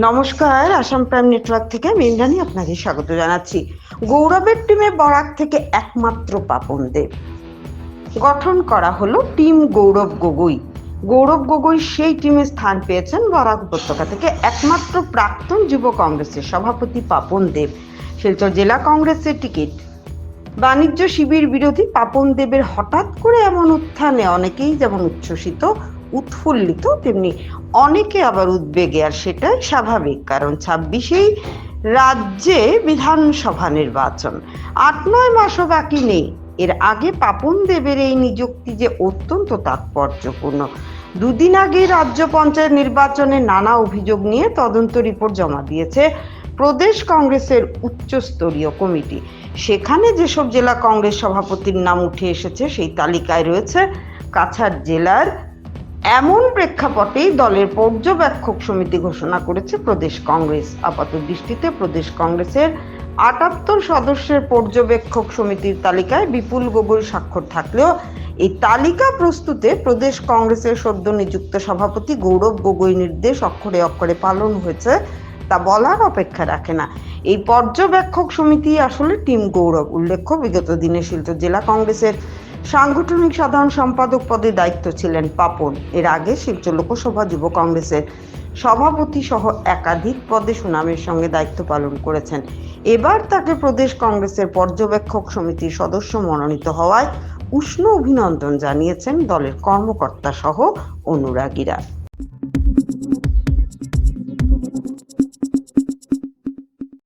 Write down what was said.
নমস্কার, Assam prime network থেকে আমি ইন্দ্রাণী আপনাকে স্বাগত জানাচ্ছি। গৌরবের টিমে বরাক থেকে একমাত্র পাপন দেব। গঠন করা হলো টিম গৌরব গগৈ। গৌরব গগৈ সেই টিমে স্থান পেয়েছেন বরাক উপত্যকা থেকে একমাত্র প্রাক্তন যুব কংগ্রেসের সভাপতি পাপন দেব। শিলচর জেলা কংগ্রেসের টিকিট। বাণিজ্য শিবির বিরোধী পাপন দেবের হঠাৎ করে এমন উত্থানে অনেকেই যেমন উচ্ছ্বসিত উৎফুল্লিত, তেমনি অনেকে আবার উদ্বেগে, আর সেটাই স্বাভাবিক। কারণ ছাব্বিশেই রাজ্যে বিধানসভা নির্বাচন। আট, নয় মাসও বাকি নেই। এর আগে পাপন দেবের এই নিযুক্তি যে অত্যন্ত তাৎপর্যপূর্ণ। দুদিন আগে রাজ্য পঞ্চায়েত নির্বাচনে নানা অভিযোগ নিয়ে তদন্ত রিপোর্ট জমা দিয়েছে প্রদেশ কংগ্রেসের উচ্চস্তরীয় কমিটি। সেখানে যেসব জেলা কংগ্রেস সভাপতির নাম উঠে এসেছে, সেই তালিকায় রয়েছে কাছাড় জেলার এমন প্রেক্ষাপটেই দলের পর্যবেক্ষক সমিতি ঘোষণা করেছে প্রদেশ কংগ্রেস। আপাত দৃষ্টিতে প্রদেশ কংগ্রেসের আটাত্তর সদস্যের পর্যবেক্ষক সমিতির তালিকায় বিপুল গগৈ স্বাক্ষর থাকলেও এই তালিকা প্রস্তুতে প্রদেশ কংগ্রেসের সদ্য নিযুক্ত সভাপতি গৌরব গগৈ নির্দেশ অক্ষরে অক্ষরে পালন হয়েছে তা বলার অপেক্ষা রাখে না। এই পর্যবেক্ষক সমিতি আসলে টিম গৌরব। উল্লেখ্য, বিগত দিনে শিলচর জেলা কংগ্রেসের সাংগঠনিক সাধারণ সম্পাদক পদে দায়িত্ব ছিলেন পাপন। এর আগে শিলচর লোকসভা যুব কংগ্রেসের সভাপতি সহ একাধিক পদে সুনামের সঙ্গে দায়িত্ব পালন করেছেন। এবার তাকে প্রদেশ কংগ্রেসের পর্যবেক্ষক সমিতির সদস্য মনোনীত হওয়ায় উষ্ণ অভিনন্দন জানিয়েছেন দলের কর্মকর্তা সহ অনুরাগীরা।